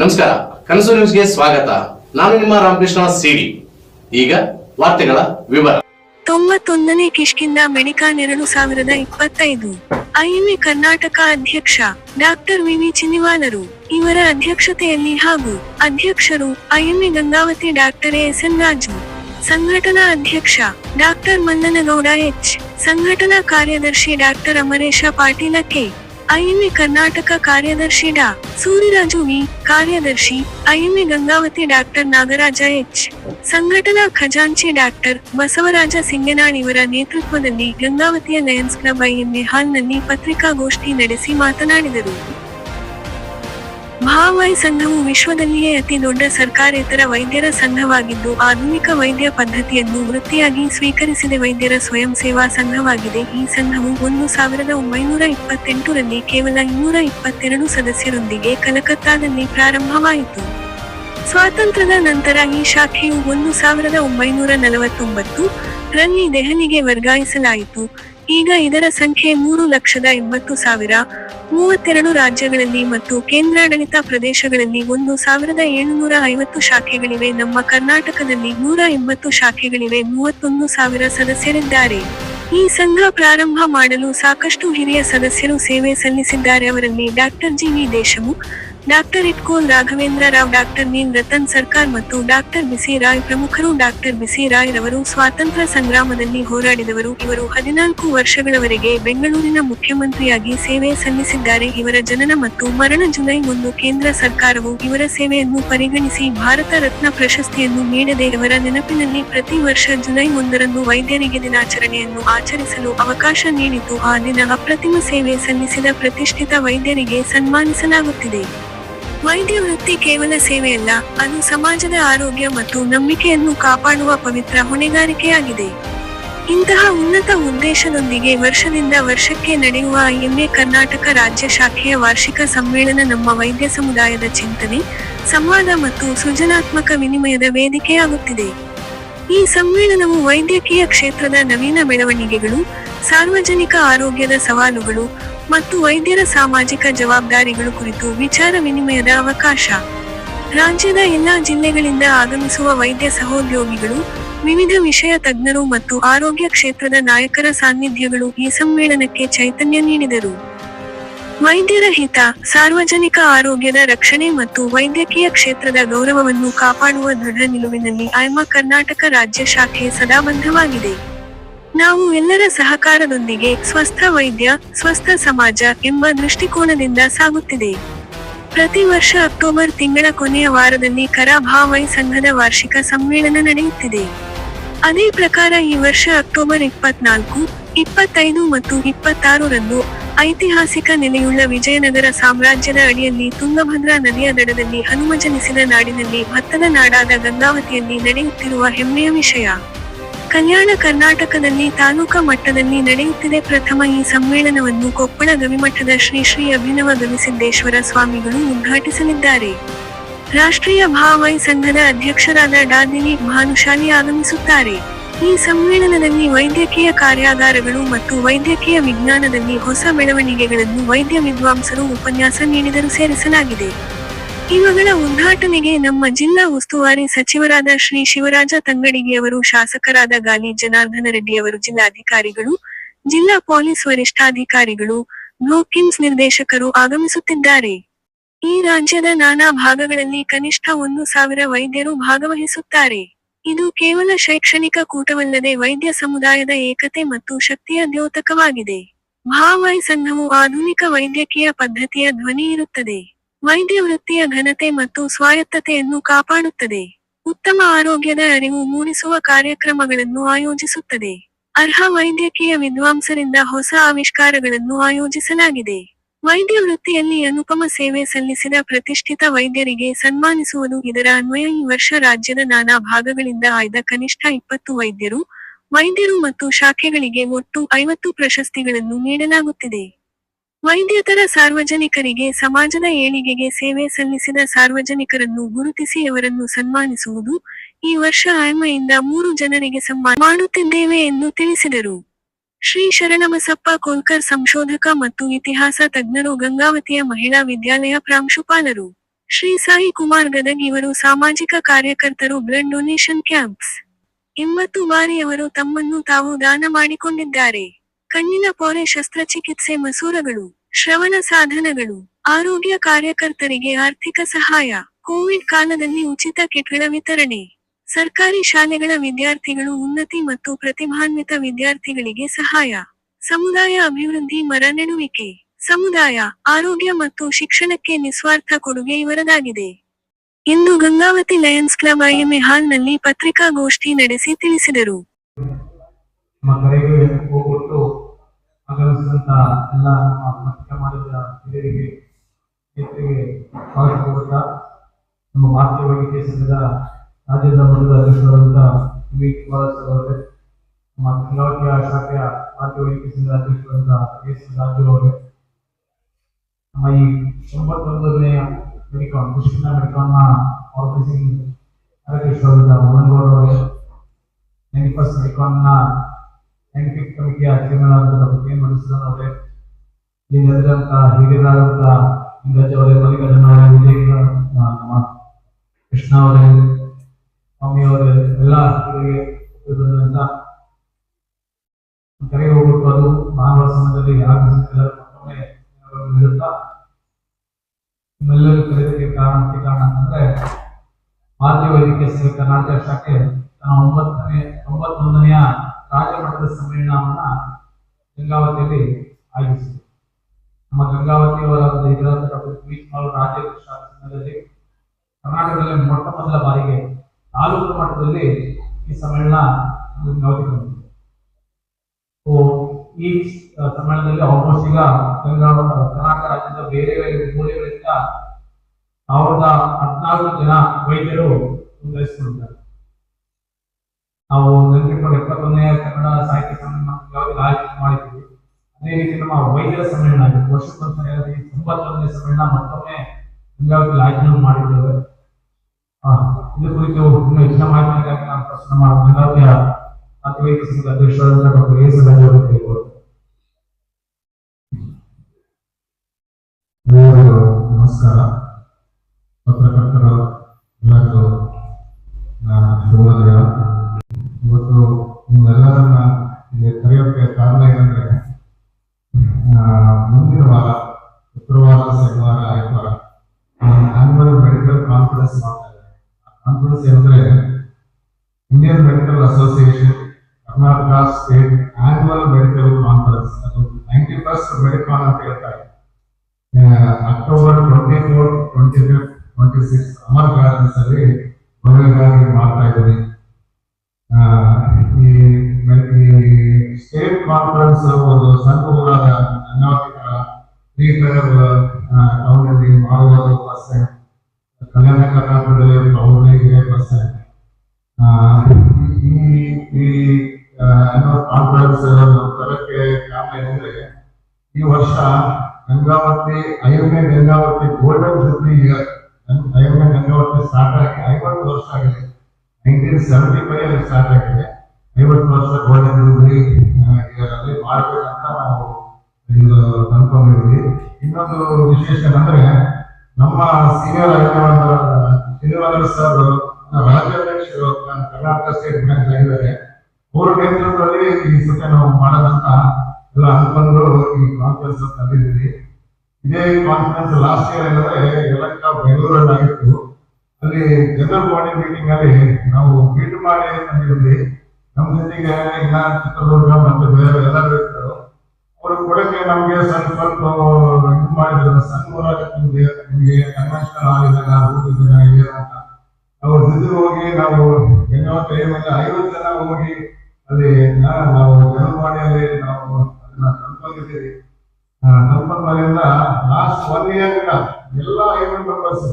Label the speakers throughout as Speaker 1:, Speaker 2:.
Speaker 1: ನಮಸ್ಕಾರ, ಕನಸು ನ್ಯೂಸ್ಗೆ ಸ್ವಾಗತ. ನಾನು ನಿಮ್ಮ ರಾಮಕೃಷ್ಣ ಸಿಡಿ. ಈಗ ವಾರ್ತೆಗಳ ವಿವರ.
Speaker 2: ತೊಂಬತ್ತೊಂದನೇ ಕಿಷ್ಕಿಂದ ಮೆಡಿಕಾನ್ ಎರಡು ಸಾವಿರದ ಇಪ್ಪತ್ತೈದು. ಐಎಂಎ ಕರ್ನಾಟಕ ಅಧ್ಯಕ್ಷ ಡಾಕ್ಟರ್ ವಿವಿ ಚಿನಿವಾಲರು ಇವರ ಅಧ್ಯಕ್ಷತೆಯಲ್ಲಿ ಹಾಗೂ ಅಧ್ಯಕ್ಷರು IMA Gangavathi doctor S N Raju, ಸಂಘಟನಾ ಅಧ್ಯಕ್ಷ ಡಾಕ್ಟರ್ ಮನ್ನನಗೌಡ ಎಚ್, ಸಂಘಟನಾ ಕಾರ್ಯದರ್ಶಿ doctor Amaresha Patil K. IMA Karnataka ಕಾರ್ಯದರ್ಶಿ ಡಾ. ಸೂರಿರಾಜು ವಿ. ಕಾರ್ಯದರ್ಶಿ, IMA Gangavathi doctor Nagaraja H. ಸಂಘಟನಾ ಖಜಾಂಚಿ ಡಾಕ್ಟರ್ ಬಸವರಾಜ ಸಿಂಗನಾಳ್ ಇವರ ನೇತೃತ್ವದಲ್ಲಿ ಗಂಗಾವತಿಯ ಲಯನ್ಸ್ ಕ್ಲಬ್ ಐಎಂಎ ಹಾಲ್ನಲ್ಲಿ ಪತ್ರಿಕಾಗೋಷ್ಠಿ ನಡೆಸಿ ಮಾತನಾಡಿದರು. ಭಾವಾಯಿ ಸಂಘವು ವಿಶ್ವದಲ್ಲಿಯೇ ಅತಿ ದೊಡ್ಡ ಸರ್ಕಾರೇತರ ವೈದ್ಯರ ಸಂಘವಾಗಿದ್ದು, ಆಧುನಿಕ ವೈದ್ಯ ಪದ್ಧತಿಯನ್ನು ವೃತ್ತಿಯಾಗಿ ಸ್ವೀಕರಿಸಿದ ವೈದ್ಯರ ಸ್ವಯಂ ಸೇವಾ ಸಂಘವಾಗಿದೆ. ಈ ಸಂಘವು ಒಂದು ಸಾವಿರದ ಒಂಬೈನೂರ ಇಪ್ಪತ್ತೆಂಟರಲ್ಲಿ ಕೇವಲ ಇನ್ನೂರ ಇಪ್ಪತ್ತೆರಡು ಸದಸ್ಯರೊಂದಿಗೆ ಕಲಕತ್ತಾದಲ್ಲಿ ಪ್ರಾರಂಭವಾಯಿತು. ಸ್ವಾತಂತ್ರ್ಯದ ನಂತರ ಈ ಶಾಖೆಯು ಒಂದು ಸಾವಿರದ ಒಂಬೈನೂರ ನಲವತ್ತೊಂಬತ್ತು ರಲ್ಲಿ ದೆಹಲಿಗೆ ವರ್ಗಾಯಿಸಲಾಯಿತು. ಈಗ ಇದರ ಸಂಖ್ಯೆ ಮೂರು ಲಕ್ಷದ ಎಂಬತ್ತು ಸಾವಿರ. ಮೂವತ್ತೆರಡು ರಾಜ್ಯಗಳಲ್ಲಿ ಮತ್ತು ಕೇಂದ್ರಾಡಳಿತ ಪ್ರದೇಶಗಳಲ್ಲಿ ಒಂದು ಸಾವಿರದ ಏಳುನೂರ ಐವತ್ತು ಶಾಖೆಗಳಿವೆ. ನಮ್ಮ ಕರ್ನಾಟಕದಲ್ಲಿ ನೂರ ಎಂಬತ್ತು ಶಾಖೆಗಳಿವೆ. ಮೂವತ್ತೊಂದು ಸಾವಿರ ಸದಸ್ಯರಿದ್ದಾರೆ. ಈ ಸಂಘ ಪ್ರಾರಂಭ ಮಾಡಲು ಸಾಕಷ್ಟು ಹಿರಿಯ ಸದಸ್ಯರು ಸೇವೆ ಸಲ್ಲಿಸಿದ್ದಾರೆ. ಅವರಲ್ಲಿ doctor G V Deshmukh doctor Itkol Raghavendra Rao, doctor ನೀನ್ ರತನ್ ಸರ್ಕಾರ್ ಮತ್ತು ಡಾಕ್ಟರ್ ಬಿಸಿ ರಾಯ್ ಪ್ರಮುಖರು ಡಾಕ್ಟರ್ ಬಿಸಿ ರಾಯ್ ರವರು ಸ್ವಾತಂತ್ರ್ಯ ಸಂಗ್ರಾಮದಲ್ಲಿ ಹೋರಾಡಿದವರು. ಇವರು ಹದಿನಾಲ್ಕು ವರ್ಷಗಳವರೆಗೆ ಬೆಂಗಳೂರಿನ ಮುಖ್ಯಮಂತ್ರಿಯಾಗಿ ಸೇವೆ ಸಲ್ಲಿಸಿದ್ದಾರೆ. ಇವರ ಜನನ ಮತ್ತು ಮರಣ ಜುಲೈ ಒಂದು ಕೇಂದ್ರ ಸರ್ಕಾರವು ಇವರ ಸೇವೆಯನ್ನು ಪರಿಗಣಿಸಿ ಭಾರತ ರತ್ನ ಪ್ರಶಸ್ತಿಯನ್ನು ನೀಡದೆ ಇವರ ನೆನಪಿನಲ್ಲಿ ಪ್ರತಿ ವರ್ಷ ಜುಲೈ ಒಂದರಂದು ವೈದ್ಯರಿಗೆ ದಿನಾಚರಣೆಯನ್ನು ಆಚರಿಸಲು ಅವಕಾಶ ನೀಡಿದ್ದು, ಆ ದಿನ ಅಪ್ರತಿಮ ಸೇವೆ ಸಲ್ಲಿಸಿದ ಪ್ರತಿಷ್ಠಿತ ವೈದ್ಯರಿಗೆ ಸನ್ಮಾನಿಸಲಾಗುತ್ತಿದೆ. ವೈದ್ಯ ವೃತ್ತಿ ಕೇವಲ ಸೇವೆಯಲ್ಲ ಅದು ಸಮಾಜದ ಆರೋಗ್ಯ ಮತ್ತು ನಂಬಿಕೆಯನ್ನು ಕಾಪಾಡುವ ಪವಿತ್ರ ಹೊಣೆಗಾರಿಕೆಯಾಗಿದೆ. ಇಂತಹ ಉನ್ನತ ಉದ್ದೇಶದೊಂದಿಗೆ ವರ್ಷದಿಂದ ವರ್ಷಕ್ಕೆ ನಡೆಯುವ ಐಎಂಎ ಕರ್ನಾಟಕ ರಾಜ್ಯ ಶಾಖೆಯ ವಾರ್ಷಿಕ ಸಮ್ಮೇಳನ ನಮ್ಮ ವೈದ್ಯ ಸಮುದಾಯದ ಚಿಂತನೆ, ಸಂವಾದ ಮತ್ತು ಸೃಜನಾತ್ಮಕ ವಿನಿಮಯದ ವೇದಿಕೆಯಾಗುತ್ತಿದೆ. ಈ ಸಮ್ಮೇಳನವು ವೈದ್ಯಕೀಯ ಕ್ಷೇತ್ರದ ನವೀನ ಬೆಳವಣಿಗೆಗಳು, ಸಾರ್ವಜನಿಕ ಆರೋಗ್ಯದ ಸವಾಲುಗಳು ಮತ್ತು ವೈದ್ಯರ ಸಾಮಾಜಿಕ ಜವಾಬ್ದಾರಿಗಳು ಕುರಿತು ವಿಚಾರ ವಿನಿಮಯದ ಅವಕಾಶ. ರಾಜ್ಯದ ಎಲ್ಲಾ ಜಿಲ್ಲೆಗಳಿಂದ ಆಗಮಿಸುವ ವೈದ್ಯ ಸಹೋದ್ಯೋಗಿಗಳು, ವಿವಿಧ ವಿಷಯ ತಜ್ಞರು ಮತ್ತು ಆರೋಗ್ಯ ಕ್ಷೇತ್ರದ ನಾಯಕರ ಸಾನ್ನಿಧ್ಯಗಳು ಈ ಸಮ್ಮೇಳನಕ್ಕೆ ಚೈತನ್ಯ ನೀಡಿದರು. ವೈದ್ಯರ ಹಿತ, ಸಾರ್ವಜನಿಕ ಆರೋಗ್ಯದ ರಕ್ಷಣೆ ಮತ್ತು ವೈದ್ಯಕೀಯ ಕ್ಷೇತ್ರದ ಗೌರವವನ್ನು ಕಾಪಾಡುವ ದೃಢ ನಿಲುವಿನಲ್ಲಿ ಆಯ್ಮ ಕರ್ನಾಟಕ ರಾಜ್ಯ ಶಾಖೆ ಸದಾ ಬದ್ಧವಾಗಿದೆ. ನಾವು ಎಲ್ಲರ ಸಹಕಾರದೊಂದಿಗೆ ಸ್ವಸ್ಥ ವೈದ್ಯ, ಸ್ವಸ್ಥ ಸಮಾಜ ಎಂಬ ದೃಷ್ಟಿಕೋನದಿಂದ ಸಾಗುತ್ತಿದೆ. ಪ್ರತಿ ವರ್ಷ ಅಕ್ಟೋಬರ್ ತಿಂಗಳ ಕೊನೆಯ ವಾರದಲ್ಲಿ ಕರಾಭಾವೈ ಸಂಘದ ವಾರ್ಷಿಕ ಸಮ್ಮೇಳನ ನಡೆಯುತ್ತಿದೆ. ಅದೇ ಪ್ರಕಾರ ಈ ವರ್ಷ ಅಕ್ಟೋಬರ್ ಇಪ್ಪತ್ನಾಲ್ಕು, ಇಪ್ಪತ್ತೈದು ಮತ್ತು ಇಪ್ಪತ್ತಾರರಂದು ಐತಿಹಾಸಿಕ ನೆಲೆಯುಳ್ಳ ವಿಜಯನಗರ ಸಾಮ್ರಾಜ್ಯದ ಅಡಿಯಲ್ಲಿ ತುಂಗಭದ್ರಾ ನದಿಯ ದಡದಲ್ಲಿ ಹನುಮ ಜನಿಸಿದ ನಾಡಿನಲ್ಲಿ ಭತ್ತದ ನಾಡಾದ ಗಂಗಾವತಿಯಲ್ಲಿ ನಡೆಯುತ್ತಿರುವ ಹೆಮ್ಮೆಯ ವಿಷಯ. ಕಲ್ಯಾಣ ಕರ್ನಾಟಕದಲ್ಲಿ ತಾಲೂಕಾ ಮಟ್ಟದಲ್ಲಿ ನಡೆಯುತ್ತಿದೆ ಪ್ರಥಮ ಈ ಸಮ್ಮೇಳನವನ್ನು ಕೊಪ್ಪಳ ಗವಿಮಠದ ಶ್ರೀ ಶ್ರೀ ಅಭಿನವ ಗವಿಸಿದ್ದೇಶ್ವರ ಸ್ವಾಮಿಗಳು ಉದ್ಘಾಟಿಸಲಿದ್ದಾರೆ. ರಾಷ್ಟ್ರೀಯ ಭಾವೈ ಸಂಘದ ಅಧ್ಯಕ್ಷರಾದ ಡಾ ದಿಲೀಪ್ ಭಾನುಶಾಲಿ ಆಗಮಿಸುತ್ತಾರೆ. ಈ ಸಮ್ಮೇಳನದಲ್ಲಿ ವೈದ್ಯಕೀಯ ಕಾರ್ಯಾಗಾರಗಳು ಮತ್ತು ವೈದ್ಯಕೀಯ ವಿಜ್ಞಾನದಲ್ಲಿ ಹೊಸ ಬೆಳವಣಿಗೆಗಳನ್ನು ವೈದ್ಯ ವಿದ್ವಾಂಸರು ಉಪನ್ಯಾಸ ನೀಡಿದರು ಸೇರಿಸಲಾಗಿದೆ. ಇವುಗಳ ಉದ್ಘಾಟನೆಗೆ ನಮ್ಮ ಜಿಲ್ಲಾ ಉಸ್ತುವಾರಿ ಸಚಿವರಾದ ಶ್ರೀ ಶಿವರಾಜ ತಂಗಡಿಗೆಯವರು ಶಾಸಕರಾದ ಗಾಲಿ ಜನಾರ್ದನ ರೆಡ್ಡಿಯವರು ಜಿಲ್ಲಾಧಿಕಾರಿಗಳು, ಜಿಲ್ಲಾ ಪೊಲೀಸ್ ವರಿಷ್ಠಾಧಿಕಾರಿಗಳು ಬ್ಲೂಕಿಮ್ಸ್ ನಿರ್ದೇಶಕರು ಆಗಮಿಸುತ್ತಿದ್ದಾರೆ. ಈ ರಾಜ್ಯದ ನಾನಾ ಭಾಗಗಳಲ್ಲಿ ಕನಿಷ್ಠ ಒಂದು ಸಾವಿರ ವೈದ್ಯರು ಭಾಗವಹಿಸುತ್ತಾರೆ. ಇದು ಕೇವಲ ಶೈಕ್ಷಣಿಕ ಕೂಟವಲ್ಲದೆ ವೈದ್ಯ ಸಮುದಾಯದ ಏಕತೆ ಮತ್ತು ಶಕ್ತಿಯ ದ್ಯೋತಕವಾಗಿದೆ. ಭಾವೈ ಸಂಘವು ಆಧುನಿಕ ವೈದ್ಯಕೀಯ ಪದ್ಧತಿಯ ಧ್ವನಿ ಇರುತ್ತದೆ. ವೈದ್ಯ ವೃತ್ತಿಯ ಘನತೆ ಮತ್ತು ಸ್ವಾಯತ್ತತೆಯನ್ನು ಕಾಪಾಡುತ್ತದೆ. ಉತ್ತಮ ಆರೋಗ್ಯದ ಅರಿವು ಮೂಡಿಸುವ ಕಾರ್ಯಕ್ರಮಗಳನ್ನು ಆಯೋಜಿಸುತ್ತದೆ. ಅರ್ಹ ವೈದ್ಯಕೀಯ ವಿದ್ವಾಂಸರಿಂದ ಹೊಸ ಆವಿಷ್ಕಾರಗಳನ್ನು ಆಯೋಜಿಸಲಾಗಿದೆ. ವೈದ್ಯ ವೃತ್ತಿಯಲ್ಲಿ ಅನುಪಮ ಸೇವೆ ಸಲ್ಲಿಸಿದ ಪ್ರತಿಷ್ಠಿತ ವೈದ್ಯರಿಗೆ ಸನ್ಮಾನಿಸುವುದು ಇದರ ಅನ್ವಯ. ಈ ವರ್ಷ ರಾಜ್ಯದ ನಾನಾ ಭಾಗಗಳಿಂದ ಆಯ್ದ ಕನಿಷ್ಠ ಇಪ್ಪತ್ತು ವೈದ್ಯರು ವೈದ್ಯರು ಮತ್ತು ಶಾಖೆಗಳಿಗೆ ಒಟ್ಟು ಐವತ್ತು ಪ್ರಶಸ್ತಿಗಳನ್ನು ನೀಡಲಾಗುತ್ತಿದೆ. ವೈದ್ಯೇತರ ಸಾರ್ವಜನಿಕರಿಗೆ, ಸಮಾಜದ ಏಳಿಗೆಗೆ ಸೇವೆ ಸಲ್ಲಿಸಿದ ಸಾರ್ವಜನಿಕರನ್ನು ಗುರುತಿಸಿ ಅವರನ್ನು ಸನ್ಮಾನಿಸುವುದು ಈ ವರ್ಷ ಆಯ್ಮೆಯಿಂದ ಮೂರು ಜನರಿಗೆ ಸನ್ಮಾನ ಮಾಡುತ್ತಿದ್ದೇವೆ ಎಂದು ತಿಳಿಸಿದರು. ಶ್ರೀ ಶರಣಬಸಪ್ಪ ಕೋಲ್ಕರ್ ಸಂಶೋಧಕ ಮತ್ತು ಇತಿಹಾಸ ತಜ್ಞರು, ಗಂಗಾವತಿಯ ಮಹಿಳಾ ವಿದ್ಯಾಲಯ ಪ್ರಾಂಶುಪಾಲರು, ಶ್ರೀ ಸಾಯಿ ಕುಮಾರ್ ಗದಗ್ ಇವರು ಸಾಮಾಜಿಕ ಕಾರ್ಯಕರ್ತರು, ಬ್ಲಡ್ ಡೊನೇಷನ್ ಕ್ಯಾಂಪ್ಸ್. ಎಂಬತ್ತು ಬಾರಿ ಅವರು ತಮ್ಮನ್ನು ತಾವು ದಾನ ಮಾಡಿಕೊಂಡಿದ್ದಾರೆ. ಕಣ್ಣಿನ ಪೊರೆ ಶಸ್ತ್ರಚಿಕಿತ್ಸೆ ಮಸೂರಗಳು, ಶ್ರವಣ ಸಾಧನಗಳು, ಆರೋಗ್ಯ ಕಾರ್ಯಕರ್ತರಿಗೆ ಆರ್ಥಿಕ ಸಹಾಯ, ಕೋವಿಡ್ ಕಾಲದಲ್ಲಿ ಉಚಿತ ಕಿಟ್ಗಳ ವಿತರಣೆ. ಸರ್ಕಾರಿ ಶಾಲೆಗಳ ವಿದ್ಯಾರ್ಥಿಗಳು ಉನ್ನತಿ ಮತ್ತು ಪ್ರತಿಭಾನ್ವಿತ ವಿದ್ಯಾರ್ಥಿಗಳಿಗೆ ಸಹಾಯ. ಸಮುದಾಯ ಅಭಿವೃದ್ಧಿ ಮರ ನೆಡುವಿಕೆ. ಸಮುದಾಯ ಆರೋಗ್ಯ ಮತ್ತು ಶಿಕ್ಷಣಕ್ಕೆ ನಿಸ್ವಾರ್ಥ ಕೊಡುಗೆ ಇವರದಾಗಿದೆ. ಇಂದು ಗಂಗಾವತಿ ಲಯನ್ಸ್ ಕ್ಲಬ್ ಐಎಂಎ ಹಾಲ್ನಲ್ಲಿ ಪತ್ರಿಕಾಗೋಷ್ಠಿ ನಡೆಸಿ ತಿಳಿಸಿದರು.
Speaker 3: ಆಗಮಿಸಿದಂತ ಎಲ್ಲ ನಮ್ಮ ಪತ್ರಿಕಾ ಮಾಡಿದ ಹಿರಿಯರಿಗೆ ಸ್ನೇಹಿತರಿಗೆ ಸ್ವಾಗತ ಕೊಡುತ್ತಾ ನಮ್ಮ ಭಾರತೀಯ ವೈದ್ಯಕೀಯ ಸಂಘದ ರಾಜ್ಯದ ಮೊದಲ ಅಧ್ಯಕ್ಷರಾದಂತಹ ವಿ ಕುಮಾರಸ್ವಾಮಿ ಅವರೇ, ನಮ್ಮ ಗಂಗಾವತಿಯ ಶಾಖೆಯ ಭಾರತೀಯ ವೈದ್ಯಕೀಯ ಸಂಘದ ಅಧ್ಯಕ್ಷರಾದಂತಹ ಎಸ್. ರಾಜು ಅವರೇ, ನಮ್ಮ ಈ ಒಂಬತ್ತೊಂದನೇ ಮೆಡಿಕಾನ್ ಕೃಷ್ಣ ಮೆಡಿಕಾನ್ನ ಆರ್ಗನೈಸಿಂಗ್ ಮೋಹನ್ ಮೋಹನ್ಗೌಡ ಅವರೇ ನೈಂಟಿ ಫಸ್ಟ್ ಸೈಂಟಿಫಿಕ್ ಕಮಿಟಿಯ ಚೇರ್ಮನ್ ಬಗ್ಗೆ ಮಧುಸೂದನ್ ಅವರೇ ಇಂಗಜ್ ಅವರೇ, ಮಲ್ಲಿಕಾರ್ಜುನ ವಿಜಯ ಕೃಷ್ಣ ಅವರೇ, ಸ್ವಾಮಿ ಅವರೇ, ಎಲ್ಲ ಕರೆ ಹೋಗ್ಬಿಟ್ಟು ಅದು. ಮಾನವ ಸಮಾಜದಲ್ಲಿ ಹೇಳುತ್ತಾ ನಿಮ್ಮೆಲ್ಲರೂ ಕರೆಯೋದಕ್ಕೆ ಕಾರಣಕ್ಕೆ ಕಾರಣ ಅಂತಂದ್ರೆ ಭಾರತೀಯ ವೈದ್ಯಕೀಯ ಕರ್ನಾಟಕ ಶಾಖೆ ತನ್ನ ಒಂಬತ್ತನೇ ಒಂಬತ್ತೊಂದನೆಯ ರಾಜ್ಯ ಮಟ್ಟದ ಸಮ್ಮೇಳನವನ್ನ ಗಂಗಾವತಿಯಲ್ಲಿ ಆಯೋಜಿಸಿದೆ ನಮ್ಮ ಗಂಗಾವತಿ ಒಂದು ಇದರಾದ ಡಾಕ್ಟರ್ ಪಿ ಕುಮಾರ್ ರಾಜ್ಯ ಕೃಷಿ ಸಂಘದಲ್ಲಿ ಕರ್ನಾಟಕದಲ್ಲಿ ಮೊಟ್ಟ ಮೊದಲ ಬಾರಿಗೆ ತಾಲೂಕು ಮಟ್ಟದಲ್ಲಿ ಈ ಸಮ್ಮೇಳನ ಗಂಗಾವತಿ ಈ ಸಮ್ಮೇಳನದಲ್ಲಿ ಆಲ್ಮೋಸ್ಟ್ ಈಗ ಗಂಗಾವತಿ ಕರ್ನಾಟಕ ರಾಜ್ಯದ ಬೇರೆ ಬೇರೆ ಮೂಲೆಗಳಿಂದ ಸಾವಿರದ ಹದಿನಾಲ್ಕು ಜನ ವೈದ್ಯರು ನೋಂದಾಯಿಸಿಕೊಂಡಿದ್ದಾರೆ ನಾವು ನೆನಪಿಟ್ಕೊಂಡು ಎಪ್ಪತ್ತೊಂದನೇ ಕನ್ನಡ ಸಾಹಿತ್ಯ ಸಮ್ಮೇಳನ ಯಾವಾಗ ಆಯೋಜನೆ ಮಾಡಿದ್ವಿ ಅದೇ ರೀತಿ ನಮ್ಮ ವೈದ್ಯರ ಸಮ್ಮೇಳನ ಆಗಿತ್ತು ವರ್ಷಕ್ಕೊಂದ್ಸರಿ ಆಗಿ ತೊಂಬತ್ತೊಂದನೇ ಸಮ್ಮೇಳನ ಮತ್ತೊಮ್ಮೆ ಗಂಗಾವತಿಯಲ್ಲಿ ಆಯೋಜನೆ ಮಾಡಿದ್ದೇವೆ ಆ, ಇದು ಕುರಿತು ಇನ್ನೂ ಹೆಚ್ಚಿನ ಮಾಹಿತಿಗಾಗಿ ನಾನು first ನಮ್ಮ ಸಂಘದ ಅಧ್ಯಕ್ಷರಾದ ಡಾಕ್ಟರ್ ಅವರು ಕೇಳಿಕೊಳ್ಳುತ್ತೇನೆ.
Speaker 4: ನಮಸ್ಕಾರ ಟೈರ್ ಟೌನಲ್ಲಿ ಫಸ್ಟ್ ಟೈಮ್ ಕಲ್ಯಾಣ ಕರ್ನಾಟಕದಲ್ಲಿ ಪ್ರೌಢರಿಗೆ ಬಸ್ ಈ ಈ ಕಾನ್ಫರೆನ್ಸ್ ತರಕ್ಕೆ ಕಾರಣ ಈ ವರ್ಷ Gangavathi ಐವನೇ Gangavathi golden jubilee year Gangavathi start ಆಗಿ ಐವತ್ತು ವರ್ಷ ಆಗಿದೆ. ನೈನ್ಟೀನ್ ಸೆವೆಂಟಿ ಫೈವ್ ಅಲ್ಲಿ ಸ್ಟಾರ್ಟ್ ಆಗಿದೆ. ಐವತ್ತು ವರ್ಷ ಗೋಲ್ಡನ್ ಜೂಬ್ಲಿ ಅಲ್ಲಿ ಮಾಡ್ಬೇಕಂತ ನಾವು ಇದು ತಂದ್ಕೊಂಡಿದ್ವಿ ಇನ್ನೊಂದು ವಿಶೇಷ ಅಂದ್ರೆ ನಮ್ಮ ಸೀನಿಯರ್ ಶ್ರೀನಿವಾಸ ಸರ್ ರಾಜ್ಯಾಧ್ಯಕ್ಷರು ಕರ್ನಾಟಕ ಸ್ಟೇಟ್ ಬ್ಯಾಂಕ್ ಆಗಿದ್ದಾರೆ ಅವ್ರ ನೇತೃತ್ವದಲ್ಲಿ ಈ ಸತಿ ನಾವು ಮಾಡೋದಂತ ಎಲ್ಲ ಅನ್ಕೊಂಡು ಈ ಕಾನ್ಫರೆನ್ಸ್ ತಂದಿದ್ದೀವಿ ಇದೇ ಕಾನ್ಫರೆನ್ಸ್ ಲಾಸ್ಟ್ ಇಯರ್ ಏನಂದ್ರೆ, ಯಲಂಕ ಬೆಂಗಳೂರಲ್ಲಿ ಆಗಿತ್ತು ಅಲ್ಲಿ ಜನರಲ್ ಬಾಡಿ ಮೀಟಿಂಗ್ ಅಲ್ಲಿ ನಾವು ಮೀಟ್ ಮಾಡಿ ತಂದಿದ್ವಿ ನಮ್ಮ ಜೊತೆಗೆ ಇನ್ನ ಚಿತ್ರದುರ್ಗ ಮತ್ತು ಬೇರೆ ಇದ್ರು. ಅವರು ಕೊಡಕ್ಕೆ ನಮಗೆ ಸ್ವಲ್ಪ ಸ್ವಲ್ಪ ಇದು ಮಾಡಿದ್ರು ಸಣ್ಣ ನಿಮಗೆ, ನಿಮ್ಗೆ ಕನ್ವೆನ್ಷನಲ್ ಆಗಿದಾಗ ಹೋಗಿದ್ದೀರಾ ಅಂತ. ನಾವು ಜೊತೆ ಹೋಗಿ, ನಾವು ಎನ್ನೋ ಟೈಮಲ್ಲಿ ಐವತ್ತು ಜನ ಹೋಗಿ ಅಲ್ಲಿ ನಾವು ಜನವಾಣಿಯಲ್ಲಿ ನಾವು ಅದನ್ನ ತಂದ್ಕೊಂಡಿದ್ದೀವಿ ತಂದ್ಕೊಂಡ್ಮೇಲಿಂದ ಲಾಸ್ಟ್ ಒನ್ ಇಯರ್ ಎಲ್ಲ ಐವತ್ತು ಮೆಂಬರ್ಸ್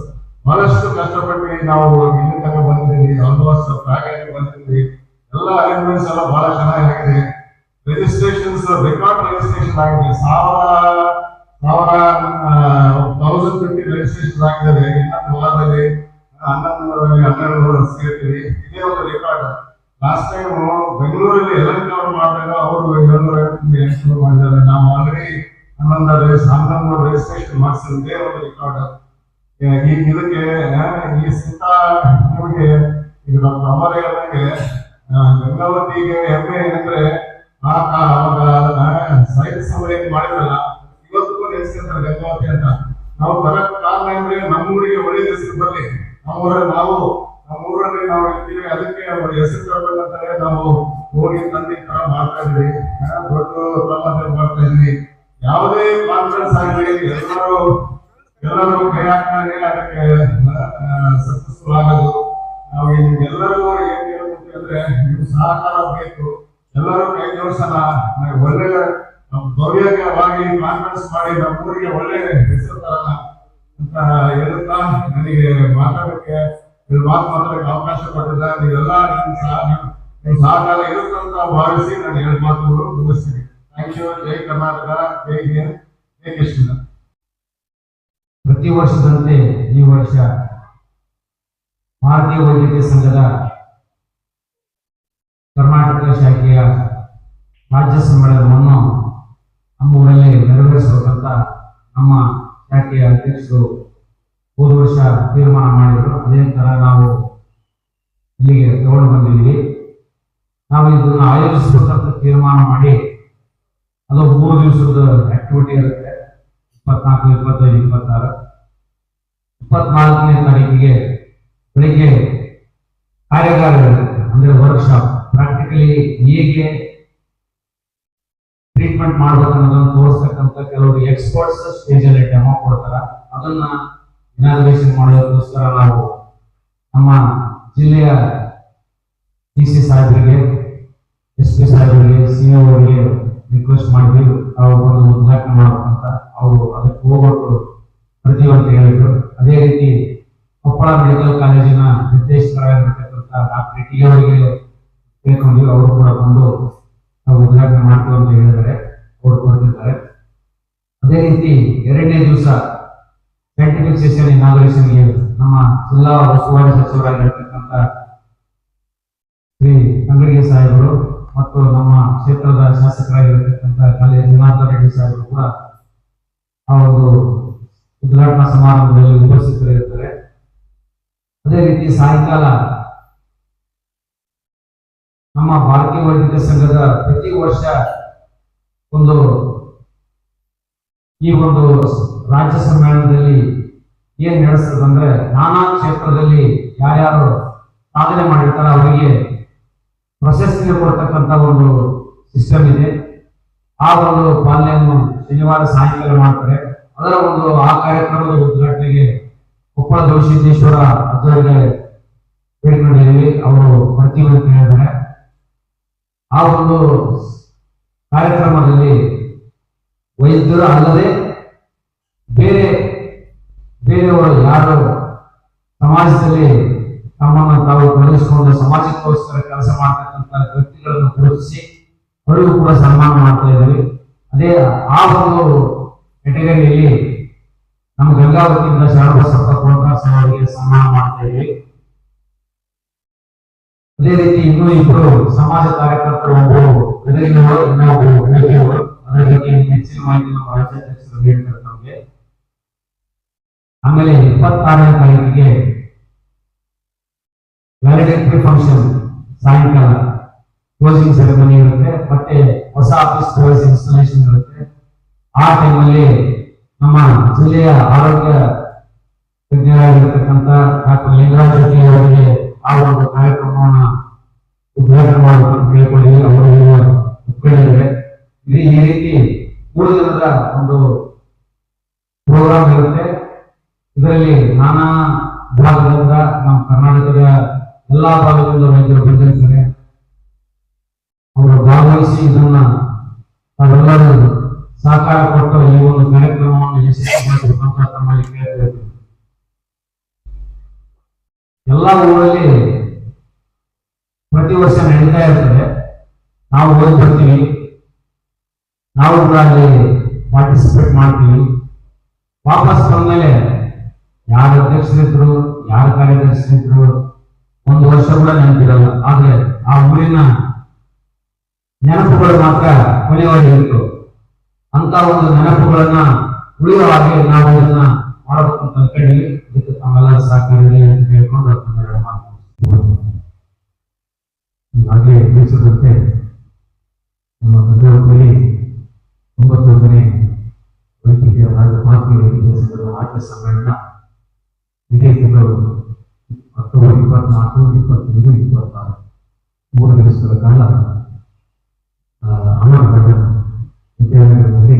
Speaker 4: ಬಹಳಷ್ಟು ಕಷ್ಟಪಟ್ಟು ನಾವು ಇಲ್ಲಿ ತನಕ ಬಂದಿದ್ದೀವಿ ಆಲ್ಮೋಸ್ಟ್ ಪ್ಯಾಕೇಜ್ ಬಂದಿದ್ದೀವಿ. ಎಲ್ಲ ಅರೇಂಜ್ಮೆಂಟ್ಸ್ ಎಲ್ಲ ಬಹಳ ಚೆನ್ನಾಗಿದೆ. ರಿಜಿಸ್ಟ್ರೇಷನ್ಸ್ ರೆಕಾರ್ಡ್ ರಿಜಿಸ್ಟ್ರೇಷನ್ ಆಗಿದೆ ಸಾವಿರ ಸಾವಿರ ತೌಸಂಡ್ ಫಿಫ್ಟಿ ರಿಜಿಸ್ಟ್ರೇಷನ್ ಆಗಿದ್ದಾರೆ ಇನ್ನೊಂದು ವಾರದಲ್ಲಿ ಹನ್ನೊಂದು ನೂರಲ್ಲಿ ಹನ್ನೆರಡು ನೂರ ಸೇರ್ತೀವಿ ಇದೇ ಒಂದು ರೆಕಾರ್ಡ್ ಲಾಸ್ಟ್ ಟೈಮ್ ಬೆಂಗಳೂರಲ್ಲಿ ಎಲೆಕ್ಟ್ ಅವರು ಮಾಡಿದಾಗ ಅವರು ಏಳ್ನೂರ ಐವತ್ತು ಎಂಟುನೂರು ಮಾಡಿದ್ದಾರೆ. ನಾವು ಆಲ್ರೆಡಿ ಹನ್ನೊಂದು ಹನ್ನೊಂದು ರಿಜಿಸ್ಟ್ರೇಷನ್ ಮಾಡಿಸಿದ್ದೇ ಒಂದು ರೆಕಾರ್ಡ್ ಈ ಇದಕ್ಕೆ ಈ ಸಿದ್ಧ ನಿಮಗೆ ಈಗ ನಮ್ಮ ಅಮರ ಹೇಳಿದಂಗೆ ಗಂಗಾವತಿಗೆ ಹೆಮ್ಮೆ ಏನಂದ್ರೆ ಆ ಅವಾಗ ಸಾಹಿತ್ಯ ಸಭೆಯಲ್ಲಿ ಮಾಡಿದ್ರಲ್ಲ ಇವತ್ತು ನೆನೆಸ್ಕೊಂತಾರೆ ಗಂಗಾವತಿ ಅಂತ ನಾವು ಬರಕ್ ಕಾರಣ ಅಂದ್ರೆ ನಮ್ಮೂರಿಗೆ ಒಳ್ಳೆ ಹೆಸರು ಬರ್ಲಿ ನಮ್ಮೂರಲ್ಲಿ ನಾವು ನಮ್ಮೂರಲ್ಲಿ ನಾವು ಇರ್ತೀವಿ ಅದಕ್ಕೆ ಅವ್ರ ಹೆಸರು ತರಬೇಕಂತಾರೆ ನಾವು ಹೋಗಿ ತಂದೆ ಮಾಡ್ತಾ ಇದ್ವಿ ದೊಡ್ಡ ಪ್ರಮಾಣ ಮಾಡ್ತಾ ಇದ್ವಿ ಯಾವುದೇ ಎಲ್ಲರೂ ಎಲ್ಲರೂ ಕೈ ಅದಕ್ಕೆ ಸಕ್ಸಸ್ಫುಲ್ ಆಗೋದು ನಾವು ಎಲ್ಲರೂ ಏನ್ ಹೇಳ್ಬೇಕು ಅಂದ್ರೆ ನೀವು ಸಹಕಾರ ಬೇಕು. ಎಲ್ಲರೂ ಕೈ ನಾವು ಒಳ್ಳೆ ಭವ್ಯವಾಗಿ ಕಾನ್ಫರೆನ್ಸ್ ಮಾಡಿ ನಮ್ಮ ಊರಿಗೆ ಒಳ್ಳೆ ಹೆಸರು ತರೋಣ ಅಂತ ಹೇಳುತ್ತಾ ನನಗೆ ಮಾತಾಡೋಕ್ಕೆ ಮಾತು ಅವಕಾಶ ಕೊಟ್ಟಿದ್ದ ನೀವೆಲ್ಲ ನಿಮ್ಮ ಸಹ- ನಿಮ್ಮ ಸಹಕಾರ ಇರುತ್ತಂತ ಭಾವಿಸಿ ನಾನು ಎರಡು ಮಾತುಗಳು ಮುಗಿಸ್ತೀನಿ. ಥ್ಯಾಂಕ್ ಯು ಜೈ ಕರ್ನಾಟಕ. ಜೈ ಹಿಂದ್. ಜೈ ಕೃಷ್ಣ.
Speaker 3: ಪ್ರತಿ ವರ್ಷದಂತೆ ಈ ವರ್ಷ ಭಾರತೀಯ ವೈದ್ಯಕೀಯ ಸಂಘದ ಕರ್ನಾಟಕ ಶಾಖೆಯ ರಾಜ್ಯ ಸಮ್ಮೇಳನವನ್ನು ನಮ್ಮೂರಲ್ಲಿ ನೆರವೇರಿಸಬೇಕಂತ ನಮ್ಮ ಶಾಖೆಯ ಅಧ್ಯಕ್ಷರು ಹೋದ ವರ್ಷ ತೀರ್ಮಾನ ಮಾಡಿದರು. ಅದೇ ತರ ನಾವು ಇಲ್ಲಿಗೆ ತಗೊಂಡು ಬಂದಿದ್ದೀವಿ. ನಾವು ಇದನ್ನು ಆಯೋಜಿಸಬೇಕಂತ ತೀರ್ಮಾನ ಮಾಡಿ ಅದು ಮೂರು ದಿವಸದ ಆಕ್ಟಿವಿಟಿ ಇರುತ್ತೆ. ಇಪ್ಪತ್ನಾಲ್ಕು, ಇಪ್ಪತ್ತೈದು, ಇಪ್ಪತ್ತಾರು. ಇಪ್ಪತ್ನಾಲ್ಕನೇ ತಾರೀಕಿಗೆ ಬೆಳಿಗ್ಗೆ ಕಾರ್ಯಾಗಾರಗಳಿರುತ್ತೆ ಅಂದ್ರೆ ವರ್ಕ್ಶಾಪ್ ಪ್ರಾಕ್ಟಿಕಲಿ ಹೇಗೆ ಟ್ರೀಟ್ಮೆಂಟ್ ಮಾಡ್ಬೇಕು ಅನ್ನೋದನ್ನ ತೋರಿಸ್ತಕ್ಕಂಥ ಕೆಲವರು ಎಕ್ಸ್ಪರ್ಟ್ಸ್ ಸ್ಟೇಜ್ ಅಲ್ಲಿ ಡೆಮೋ ಕೊಡ್ತಾರ. ಅದನ್ನ ಇನಾಗ್ರೇಷನ್ ಮಾಡೋದಕ್ಕೋಸ್ಕರ ನಾವು ನಮ್ಮ ಜಿಲ್ಲೆಯ ಡಿ ಸಿ ಸಾಹೇಬರಿಗೆ ಎಸ್ ಪಿ ಸಾಹೇಬರಿಗೆ ಸಿ ಅವರಿಗೆ ರಿಕ್ವೆಸ್ಟ್ ಮಾಡಿದ್ವಿ. ಅವರು ಒಂದು ಉದ್ಘಾಟನೆ ಮಾಡ್ಬೇಕಂತ ಅವರು ಅದಕ್ಕೆ ಹೋಗ್ಬಿಟ್ಟು ಪ್ರತಿಯೊಂದು ಹೇಳಿದ್ರು. ಅದೇ ರೀತಿ ಕೊಪ್ಪಳ ಮೆಡಿಕಲ್ ಕಾಲೇಜಿನ ನಿರ್ದೇಶಕರಾಗಿರ್ತಕ್ಕಂಥ ಡಾಕ್ಟರ್ ಟಿ ಅವರಿಗೆ ಕೇಳ್ಕೊಂಡ್ವಿ ಅವರು ಕೂಡ ಬಂದು ಉದ್ಘಾಟನೆ ಮಾಡ್ತೀವಿ ಅಂತ ಹೇಳಿದ್ದಾರೆ. ಅವರು ಕೊಡ್ತಿದ್ದಾರೆ. ಅದೇ ರೀತಿ ಎರಡನೇ ದಿವಸ ಸೈಂಟಿಫಿಕ್ ಸೆಷನ್ ಇನಾಗ್ರೇಷನ್ಗೆ ನಮ್ಮ ಜಿಲ್ಲಾ ಉಸ್ತುವಾರಿ ಸಚಿವರಾಗಿರ್ತಕ್ಕಂಥ ಶ್ರೀ ಅಂಗಡಿಗೆ ಸಾಹೇಬರು ಮತ್ತು ನಮ್ಮ ಕ್ಷೇತ್ರದ ಶಾಸಕರಾಗಿರ್ತಕ್ಕಂಥ ಕಾಲೇಜ್ ಜನಾರ್ದನ್ ರೆಡ್ಡಿ ಸಾಹೇಬರು ಕೂಡ ಆ ಒಂದು ಉದ್ಘಾಟನಾ ಸಮಾರಂಭದಲ್ಲಿ ಉಪಸ್ಥಿತರಿರುತ್ತಾರೆ. ಅದೇ ರೀತಿ ಸಾಯಂಕಾಲ ನಮ್ಮ ಭಾರತೀಯ ವೈದ್ಯಕೀಯ ಸಂಘದ ಪ್ರತಿ ವರ್ಷ ಒಂದು ಈ ಒಂದು ರಾಜ್ಯ ಸಮ್ಮೇಳನದಲ್ಲಿ ಏನ್ ನಡೆಸ್ತದಂದ್ರೆ ನಾನಾ ಕ್ಷೇತ್ರದಲ್ಲಿ ಯಾರ್ಯಾರು ಸಾಧನೆ ಮಾಡಿರ್ತಾರೆ ಅವರಿಗೆ ಪ್ರಶಸ್ತಿ ಕೊಡ್ತಕ್ಕಂತ ಒಂದು ಸಿಸ್ಟಮ್ ಇದೆ. ಆ ಒಂದು ಪಾಲನೆಯನ್ನು ಶನಿವಾರ ಸಾಯಂಕಾಲ ಮಾಡ್ತಾರೆ. ಅದರ ಒಂದು ಆ ಕಾರ್ಯಕ್ರಮದ ಉದ್ಘಾಟನೆಗೆ ಕೊಪ್ಪಳ ಗವಿಸಿದ್ದೇಶ್ವರ ಭೇಟಿ ನೀಡಿದ್ದೀವಿ. ಅವರು ಅಂತ ಹೇಳಿದ್ದಾರೆ ಆ ಒಂದು ಕಾರ್ಯಕ್ರಮದಲ್ಲಿ ವೈದ್ಯರು ಅಲ್ಲದೆ ಬೇರೆ ಬೇರೆಯವರು ಯಾರು ಸಮಾಜದಲ್ಲಿ ತಮ್ಮನ್ನು ತಾವು ತೊಡಗಿಸಿಕೊಂಡು ಸಮಾಜಕ್ಕೋಸ್ಕರ ಕೆಲಸ ಮಾಡ್ತಕ್ಕಂಥ ವ್ಯಕ್ತಿಗಳನ್ನು ಗುರುತಿಸಿ ಅವರಿಗೂ ಕೂಡ ಸನ್ಮಾನ ಮಾಡ್ತಾ ಇದ್ದೀವಿ. ಅದೇ ಆ ಒಂದು ಕೆಟಗರಿಯಲ್ಲಿ ನಮ್ಮ ಗಂಗಾವತಿಯಿಂದ ಶರಣ ಅವರಿಗೆ ಸನ್ಮಾನ ಮಾಡ್ತಾ ಇದ್ದೀವಿ. ಅದೇ ರೀತಿ ಇನ್ನೂ ಇಬ್ಬರು ಸಮಾಜ ಕಾರ್ಯಕರ್ತರು ಹೆಚ್ಚಿನ ಮಾಹಿತಿ ಆಮೇಲೆ ಇಪ್ಪತ್ತಾರನೇ ತಾರೀಕಿಗೆ ವ್ಯಾಲಿಡೇಟರಿ ಫಂಕ್ಷನ್ ಸಾಯಂಕಾಲ ಕ್ಲೋಸಿಂಗ್ ಸೆರೆಮನಿ ಇರುತ್ತೆ. ಮತ್ತೆ ಹೊಸ ಆಫೀಸ್ ಸರ್ವಿಸ್ ಇನ್ಸ್ಟಾಲೇಷನ್ ಇರುತ್ತೆ. ಆ ಟೈಮಲ್ಲಿ ನಮ್ಮ ಜಿಲ್ಲೆಯ ಆರೋಗ್ಯ ತಜ್ಞರಾಗಿರ್ತಕ್ಕಂಥ ಡಾಕ್ಟರ್ ಲಿಂಗರಾಜ್ ಅವರಿಗೆ ಆ ಒಂದು ಒಂದು ಪ್ರೋಗ್ರಾಮ್ ಇರುತ್ತೆ. ಇದರಲ್ಲಿ ನಾನಾ ಭಾಗದಿಂದ ನಮ್ಮ ಕರ್ನಾಟಕದ ಎಲ್ಲಾ ಭಾಗದಿಂದ ವೈದ್ಯರು ಬಂದಿರ್ತಾರೆ. ಅವರು ಭಾಗವಹಿಸಿ ಇದನ್ನ ತಾವೆಲ್ಲರೂ ಸಹಕಾರ ಕೊಟ್ಟು ಈ ಒಂದು ಕಾರ್ಯಕ್ರಮವನ್ನು ಕೇಳ್ತೇವೆ ಎಲ್ಲ ಊರಲ್ಲಿ ಪ್ರತಿ ವರ್ಷ ನಡೀತಾ ಇರ್ತದೆ. ನಾವು ಹೋಗಿ ಬರ್ತೀವಿ ನಾವು ಕೂಡ ಅಲ್ಲಿ ಪಾರ್ಟಿಸಿಪೇಟ್ ಮಾಡ್ತೀವಿ. ವಾಪಸ್ ಬಂದ್ಮೇಲೆ ಯಾರ ಅಧ್ಯಕ್ಷರಿದ್ರು, ಯಾರ ಕಾರ್ಯದರ್ಶಿದ್ರು ಒಂದು ವರ್ಷ ಕೂಡ ನೆನಪಿರಲ್ಲ. ಆದ್ರೆ ಆ ಊರಿನ ನೆನಪುಗಳು ಮಾತ್ರ ಕೊನೆಯವರೆಗೆ ಇತ್ತು. ಅಂತ ಒಂದು ನೆನಪುಗಳನ್ನ ಉಳಿಯುವ ಹಾಗೆ ನಾವು ಇದನ್ನ ಮಾಡಬೇಕು ಅಂತ ಅನ್ಕೊಂಡಿವಿ. ಸಹಕಾರಿ ಅಂತ ಹೇಳ್ಕೊಂಡು ಒಂದೆರಡು ಮಾತು ಈಗಾಗಲೇ ತಿಳಿಸಿದಂತೆ ನಮ್ಮ ಗಂಗಾವತಿಯಲ್ಲಿ ಒಂಬತ್ತೊಂದನೇ ವೈದ್ಯಕೀಯ ಸಂಘದ ರಾಜ್ಯ ಸಮ್ಮೇಳನ ಇದೇ ತಿಂಗಳು ಅಕ್ಟೋಬರ್ ಇಪ್ಪತ್ನಾಲ್ಕು ಇಪ್ಪತ್ತೈದು ಇಪ್ಪತ್ತಾರು. ಮೂರು ದಿವಸಗಳ ಕಾಲ ಆ, ಅಮರ್ ಗಾರ್ಡನ್ ವಿದ್ಯಾಲಯದಲ್ಲಿ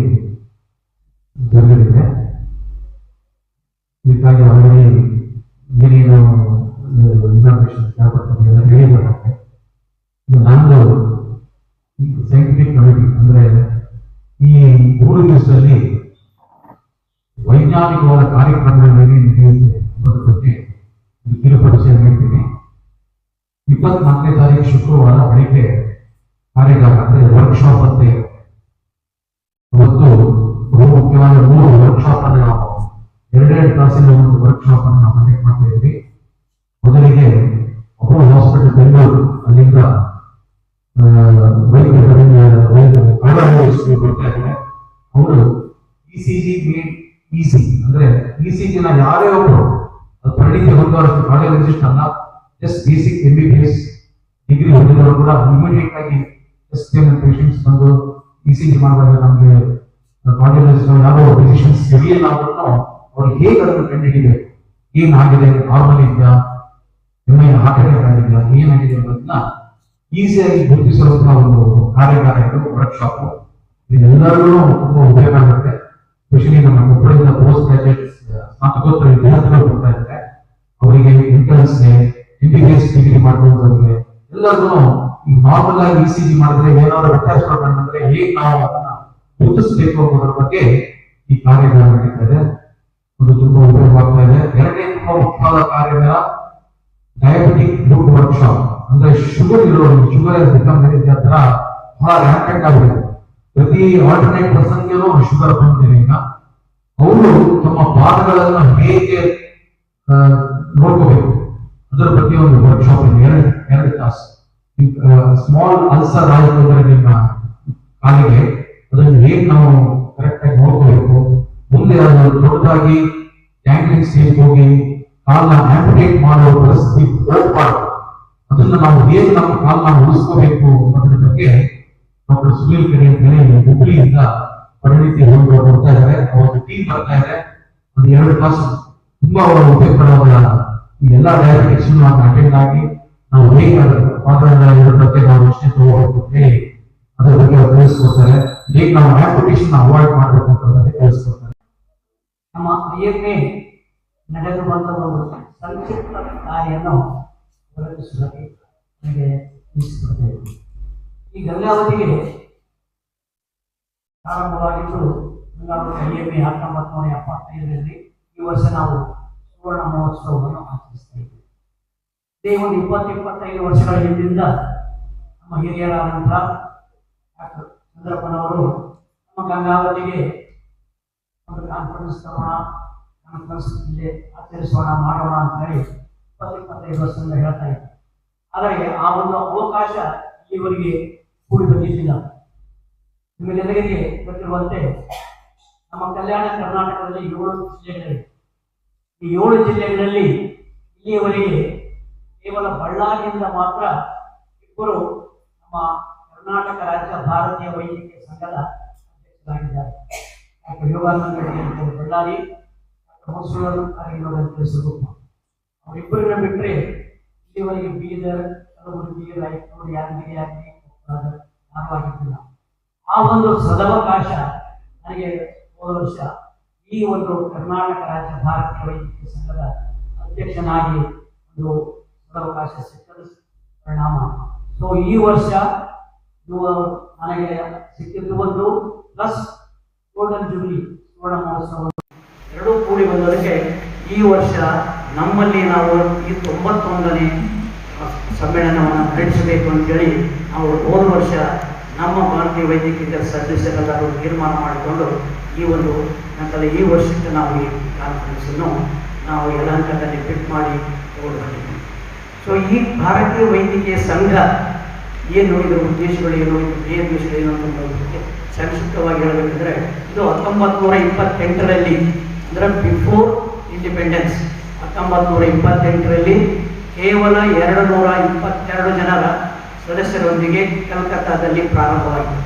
Speaker 3: ಜರುಗಲಿದೆ ಇದಕ್ಕಾಗಿ ಅವರಲ್ಲಿ ಏನೇನು ಇನ್ಫಾರ್ಮೇಶನ್ ಕೇಳ್ಕೊಡ್ತಾರೆ ಎಲ್ಲ ಹೇಳಿದ್ದಾರೆ ನಾನು ಸೈಂಟಿಫಿಕ್ ಕಮಿಟಿ ಅಂದ್ರೆ ಈ ಮೂರು ದಿವಸದಲ್ಲಿ ವೈಜ್ಞಾನಿಕವಾದ ಕಾರ್ಯಕ್ರಮಗಳು ಏನೇನು ನಡೆಯುತ್ತೆ ಅನ್ನೋದ್ರ ಬಗ್ಗೆ ನೀಡ್ತೀನಿ ಇಪ್ಪತ್ನಾಲ್ಕನೇ ತಾರೀಕು ಶುಕ್ರವಾರ ಬೆಳಿಗ್ಗೆ ಕಾರ್ಯಕ್ರಮ ಅಂದ್ರೆ ವರ್ಕ್ಶಾಪ್ ಅಂತ ಇವತ್ತು ಬಹು ಮುಖ್ಯವಾದ ಮೂರು ವರ್ಕ್ಶಾಪ್ ಅನ್ನು ನಾವು ಎರಡೆರಡು ತಾಸಿನ ಒಂದು ವರ್ಕ್ಶಾಪ್ ಅನ್ನು ನಾವು ಕಂಡಕ್ಟ್ ಮಾಡ್ತಾ ಇದ್ವಿ ಮೊದಲಿಗೆ ಅಪೋಲೋ ಹಾಸ್ಪಿಟಲ್ ಬೆಂಗಳೂರು ಅಲ್ಲಿಂದ ವೈದ್ಯ ವೈದ್ಯ ಅವರು E C G made E C ಅಂದ್ರೆ ಇ ಸಿ ಜಿನ ಯಾರೇ ಒಬ್ರು ಅದು ಪರಿಣಿತಿ ಹೊಂದುವಷ್ಟು ಕಾರ್ಡಿಯಾಲಜಿಸ್ಟ್ ಅಲ್ಲ just basic M B B S degree ಹೊಂದಿದವರು ಕೂಡ ಇಮಿಡಿಯೇಟ್ ಆಗಿ ಎಸ್ ಪೇಷಂಟ್ಸ್ ಬಂದು ಇ ಸಿ ಜಿ ಮಾಡಿದಾಗ ನಮಗೆ ಕಾರ್ಡಿಯಾಲಜಿಸ್ಟ್ ಯಾರೋ ಫಿಸಿಷಿಯನ್ಸ್ ಸರಿಯಿಲ್ಲ ಅಂದ್ರೂ ಅವ್ರು ಹೇಗೆ ಅದನ್ನು ಕಂಡುಹಿಡಿಬೇಕು? ಏನಾಗಿದೆ ನಾರ್ಮಲ್ ಇದೆಯಾ? ನಿಮ್ಮ ಹಾರ್ಟ್ ಅಟ್ಯಾಕ್ ಏನಾಗಿದೆ ಅನ್ನೋದನ್ನ ಈಸಿಯಾಗಿ ಗುರುತಿಸುವಂತಹ ಒಂದು ಕಾರ್ಯಾಗಾರ ಇದು ವರ್ಕ್ಶಾಪ್ ಇದೆಲ್ಲರಿಗೂ ತುಂಬಾ ಉಪಯೋಗ ಆಗುತ್ತೆ. ಸ್ಪೆಷಲಿ ನಮ್ಮ ಕೊಪ್ಪಳದಿಂದ ಪೋಸ್ಟ್ ಗ್ರಾಜುಯೇಟ್ಸ್ ಸ್ನಾತಕೋತ್ತರ ವಿದ್ಯಾರ್ಥಿಗಳು ಬರ್ತಾ ಇದ್ದಾರೆ ಅವರಿಗೆ ಎಂಟ್ರೆನ್ಸ್ ಎಂ ಬಿ ಡಿಗ್ರಿ ಮಾಡುವಂತವರಿಗೆ ಎಲ್ಲರೂ ನಾರ್ಮಲ್ ಆಗಿ ಇ ಸಿ ಜಿ ಮಾಡಿದ್ರೆ ಏನಾದ್ರು ವ್ಯತ್ಯಾಸಗಳು ಕಂಡ್ರೆ ಹೇಗೆ ನಾವು ಅದನ್ನ ಗುರುತಿಸಬೇಕು ಅನ್ನೋದ್ರ ಬಗ್ಗೆ ಈ ಕಾರ್ಯಗಳ ನಡೀತಾ ಅದು ತುಂಬಾ ಉಪಯೋಗವಾಗ್ತಾ ಇದೆ. ಎರಡನೇ ತುಂಬಾ ಮುಖ್ಯವಾದ ಕಾರ್ಯಾಗಾರ ಡಯಾಬಿಟಿಕ್ ಫುಡ್ ವರ್ಕ್ಶಾಪ್ ಅಂದ್ರೆ ಶುಗರ್ ಇರೋರು, ಶುಗರ್ ಬಿಕಮ್ ತರ ಬಹಳ ರ್ಯಾಂಕ್ ಆಗಿದೆ. ಪ್ರತಿ ಆಲ್ಟರ್ನೇಟ್ ಪರ್ಸನ್ಗೆನೂ ಶುಗರ್ ಬಂದಿದೆ ಅವರು ತಮ್ಮ ಪಾದಗಳನ್ನ ಹೇಗೆ ನೋಡ್ಕೋಬೇಕು? ಅದರ ಬಗ್ಗೆ ಒಂದು ವರ್ಕ್ಶಾಪ್ ಇದೆ. ಎರಡು ಎರಡು ತಾಸು. ಸ್ಮಾಲ್ ಅಲ್ಸರ್ ಆಯಿತು ಅಂದ್ರೆ ನಿಮ್ಮ ಕಾಲಿಗೆ ಅದನ್ನು ಹೇಗೆ ನಾವು ಕರೆಕ್ಟ್ ಆಗಿ ನೋಡ್ಕೋಬೇಕು? ಮುಂದೆ ಅದು ದೊಡ್ಡದಾಗಿ ಟ್ಯಾಂಕ್ಲಿಂಗ್ ಸ್ಟೇಜ್ ಹೋಗಿ ಕಾಲನ್ನ ಆಂಪಿಟೇಟ್ ಮಾಡುವ ಪರಿಸ್ಥಿತಿ ಹೋಗ್ಬಾರ್ದು ಅದನ್ನ ನಾವು ಹೇಗೆ ನಮ್ಮ ಕಾಲನ್ನ ಉಳಿಸ್ಕೋಬೇಕು ಅನ್ನೋದ್ರ ಬಗ್ಗೆ ಡಾಕ್ಟರ್ ಸುನೀಲ್ ಕೆರೆ ಮೇಲೆ ಹುಬ್ಳಿಯಿಂದ ಪರಿಣಿತಿ ಹೋಗಿ ಬರ್ತಾ ಇದ್ದಾರೆ ಅವರು ಟೀಮ್ ಬರ್ತಾ ಇದೆ. ಒಂದು ಎರಡು ತಾಸು ತುಂಬಾ ಉಪಯುಕ್ತವಾದ ಈ ಎಲ್ಲಾ ಡಯಾಬಿಟಿಕ್ಸ್ ಅಟೆಂಡ್ ಆಗಿ ನಾವು ಹೇಗೆ ಪಾತ್ರಗಳ ಬಗ್ಗೆ ನಾವು ಎಷ್ಟೇ ತಗೋಬೇಕು ಹೇಳಿ ಅದ್ರ ಬಗ್ಗೆ ಅವ್ರು ತಿಳಿಸ್ಕೊಡ್ತಾರೆ. ಹೇಗೆ ನಾವು ಆಪ್ಲಿಕೇಶನ್ ಅವಾಯ್ಡ್ ಮಾಡಬೇಕು ಅಂತ ತಿಳಿಸ್ಕೊಡ್ತಾರೆ.
Speaker 5: ನಮ್ಮ ಐಎಂಎ ನಡೆದು ಬಂದ ಒಂದು ಸಂಕ್ಷಿಪ್ತ ಕಾರ್ಯವನ್ನು ಹೊರಡಿಸುವುದಕ್ಕೆ ನನಗೆ ತಿಳಿಸಿಕೊಡ್ತೇವೆ ಈ ಗಂಗಾವತಿಗೆ ಪ್ರಾರಂಭವಾಗಿದ್ದು ಗಂಗಾವತಿ ಐಎಂಎ ಹತ್ತೊಂಬತ್ತು ನೂರ ಎಪ್ಪತ್ತೈದರಲ್ಲಿ ಈ ವರ್ಷ ನಾವು ಸುವರ್ಣ ಮಹೋತ್ಸವವನ್ನು ಆಚರಿಸ್ತಾ ಇದ್ದೇವೆ. ಇದೇ ಒಂದು ಇಪ್ಪತ್ತು ಇಪ್ಪತ್ತೈದು ವರ್ಷಗಳ ಹಿಂದಿಂದ ನಮ್ಮ ಹಿರಿಯರಾದಂಥ ಡಾಕ್ಟರ್ ಚಂದ್ರಪ್ಪನವರು ನಮ್ಮ ಗಂಗಾವತಿಗೆ ಒಂದು ಕಾನ್ಫರೆನ್ಸ್ ತಗೋಣ ಕಾನ್ಫರೆನ್ಸ್ ಇಲ್ಲಿ ಆಚರಿಸೋಣ, ಮಾಡೋಣ ಅಂತ ಹೇಳಿ ಇಪ್ಪತ್ತು ಇಪ್ಪತ್ತೈದು ವರ್ಷದಿಂದ ಹೇಳ್ತಾ ಇದ್ದೆ. ಆದರೆ ಆ ಒಂದು ಅವಕಾಶ ಇಲ್ಲಿವರೆಗೆ ಕೂಡಿ ಬಂದಿದ್ದಿಲ್ಲ ನಿಮಗೆಲ್ಲರಿಗೆ ಗೊತ್ತಿರುವಂತೆ ನಮ್ಮ ಕಲ್ಯಾಣ ಕರ್ನಾಟಕದಲ್ಲಿ ಏಳು ಜಿಲ್ಲೆಗಳಿವೆ. ಈ ಏಳು ಜಿಲ್ಲೆಗಳಲ್ಲಿ ಇಲ್ಲಿಯವರೆಗೆ ಕೇವಲ ಬಳ್ಳಾರಿಯಿಂದ ಮಾತ್ರ ಇಬ್ಬರು ನಮ್ಮ ಕರ್ನಾಟಕ ರಾಜ್ಯ ಭಾರತೀಯ ವೈದ್ಯಕೀಯ ಸಂಘದ ಅಧ್ಯಕ್ಷರಾಗಿದ್ದಾರೆ. ಡಾಕ್ಟರ್ ಯೋಗಾನಂದ ರೆಡ್ಡಿ ಬಳ್ಳಾರಿ, ಡಾಕ್ಟರ್ ಸ್ವರೂಪ ಅವರಿಬ್ಬರನ್ನ ಬಿಟ್ಟರೆ ಇಲ್ಲಿವರೆಗೆ ಬೀದರ್, ಕಲಬುರಗಿ, ರಾಯಚೂರು, ಯಾದಗಿರಿ ಆಗಲಿ ಧಾರವಾಗಿದ್ದಿಲ್ಲ ಆ ಒಂದು ಸದವಕಾಶ ನನಗೆ ಹೋದ ವರ್ಷ ಈ ಒಂದು ಕರ್ನಾಟಕ ರಾಜ್ಯ ಭಾರತೀಯ ವೈದ್ಯಕೀಯ ಸಂಘದ ಅಧ್ಯಕ್ಷನಾಗಿ ಒಂದು ಸದವಕಾಶ ಸಿಕ್ಕದ ಪರಿಣಾಮ. ಸೊ ಈ ವರ್ಷ ನನಗೆ ಸಿಕ್ಕಿದ್ದು ಒಂದು ಪ್ಲಸ್ ಗೋಲ್ಡನ್ ಜೂಬ್ಲಿ ಸುವರ್ಣ ಮಹೋತ್ಸವ. ಎರಡೂ ಕೂಡಿ ಬಂದದಕ್ಕೆ ಈ ವರ್ಷ ನಮ್ಮಲ್ಲಿ ನಾವು ಈ ತೊಂಬತ್ತೊಂದನೇ ಸಮ್ಮೇಳನವನ್ನು ನಡೆಸಬೇಕು ಅಂತೇಳಿ ಅವರು ಹೋದ ವರ್ಷ ನಮ್ಮ ಭಾರತೀಯ ವೈದ್ಯಕೀಯ ಸದಸ್ಯರೆಲ್ಲರೂ ತೀರ್ಮಾನ ಮಾಡಿಕೊಂಡು ಈ ಒಂದು ನಂತರ ಈ ವರ್ಷಕ್ಕೆ ನಾವು ಈ ಕಾನ್ಫರೆನ್ಸನ್ನು ನಾವು ಯಲಹಂಕದಲ್ಲಿ ಫಿಟ್ ಮಾಡಿ ತಗೊಂಡು ಬಂದಿದ್ದೀವಿ ಸೊ ಈ ಭಾರತೀಯ ವೈದ್ಯಕೀಯ ಸಂಘ ಏನು ಏನು? ಉದ್ದೇಶಗಳೇನು ಉದ್ದೇಶಗಳು ಏನು ಅಂತ ಬಗ್ಗೆ ಸಂಕ್ಷಿಪ್ತವಾಗಿ ಹೇಳಬೇಕಂದ್ರೆ, ಇದು ಹತ್ತೊಂಬತ್ತು ನೂರ ಇಪ್ಪತ್ತೆಂಟರಲ್ಲಿ ಅಂದ್ರೆ ಬಿಫೋರ್ ಇಂಡಿಪೆಂಡೆನ್ಸ್ ಹತ್ತೊಂಬತ್ತು ನೂರ ಇಪ್ಪತ್ತೆಂಟರಲ್ಲಿ ಕೇವಲ ಎರಡು ನೂರ ಇಪ್ಪತ್ತೆರಡು ಜನರ ಸದಸ್ಯರೊಂದಿಗೆ ಕಲ್ಕತ್ತಾದಲ್ಲಿ ಪ್ರಾರಂಭವಾಯಿತು